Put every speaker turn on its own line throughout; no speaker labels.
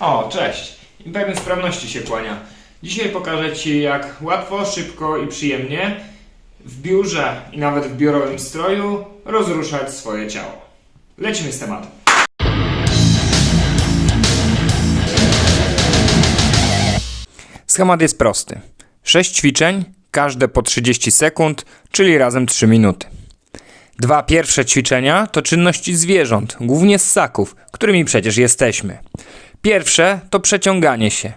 O, cześć. Imperium Sprawności się kłania. Dzisiaj pokażę Ci, jak łatwo, szybko i przyjemnie w biurze i nawet w biurowym stroju rozruszać swoje ciało. Lecimy z tematem. Schemat jest prosty. 6 ćwiczeń, każde po 30 sekund, czyli razem 3 minuty. Dwa pierwsze ćwiczenia to czynności zwierząt, głównie ssaków, którymi przecież jesteśmy. Pierwsze to przeciąganie się.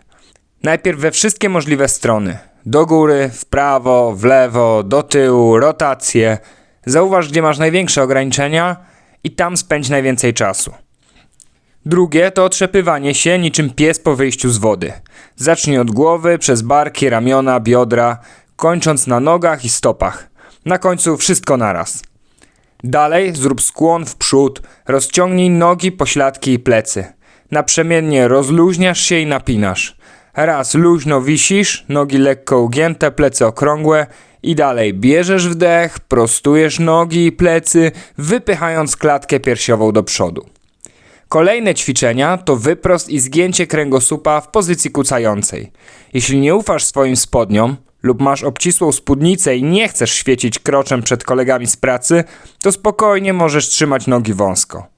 Najpierw we wszystkie możliwe strony. Do góry, w prawo, w lewo, do tyłu, rotacje. Zauważ, gdzie masz największe ograniczenia i tam spędź najwięcej czasu. Drugie to otrzepywanie się niczym pies po wyjściu z wody. Zacznij od głowy, przez barki, ramiona, biodra, kończąc na nogach i stopach. Na końcu wszystko naraz. Dalej zrób skłon w przód, rozciągnij nogi, pośladki i plecy. Naprzemiennie rozluźniasz się i napinasz. Raz luźno wisisz, nogi lekko ugięte, plecy okrągłe i dalej bierzesz wdech, prostujesz nogi i plecy, wypychając klatkę piersiową do przodu. Kolejne ćwiczenia to wyprost i zgięcie kręgosłupa w pozycji kucającej. Jeśli nie ufasz swoim spodniom lub masz obcisłą spódnicę i nie chcesz świecić kroczem przed kolegami z pracy, to spokojnie możesz trzymać nogi wąsko.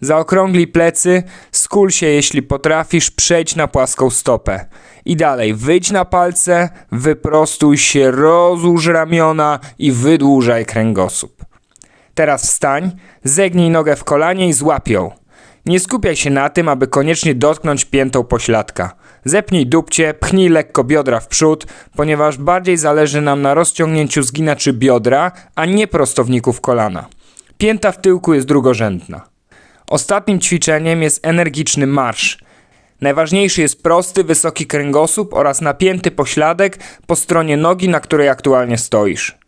Zaokrąglij plecy, skól się jeśli potrafisz, przejdź na płaską stopę. I dalej, wyjdź na palce, wyprostuj się, rozłóż ramiona i wydłużaj kręgosłup. Teraz wstań, zegnij nogę w kolanie i złap ją. Nie skupiaj się na tym, aby koniecznie dotknąć piętą pośladka. Zepnij dupcie, pchnij lekko biodra w przód, ponieważ bardziej zależy nam na rozciągnięciu zginaczy biodra, a nie prostowników kolana. Pięta w tyłku jest drugorzędna. Ostatnim ćwiczeniem jest energiczny marsz. Najważniejszy jest prosty, wysoki kręgosłup oraz napięty pośladek po stronie nogi, na której aktualnie stoisz.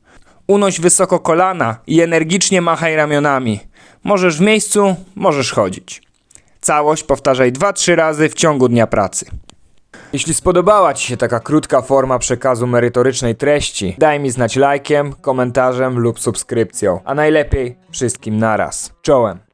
Unoś wysoko kolana i energicznie machaj ramionami. Możesz w miejscu, możesz chodzić. Całość powtarzaj 2-3 razy w ciągu dnia pracy. Jeśli spodobała Ci się taka krótka forma przekazu merytorycznej treści, daj mi znać lajkiem, komentarzem lub subskrypcją, a najlepiej wszystkim naraz. Czołem!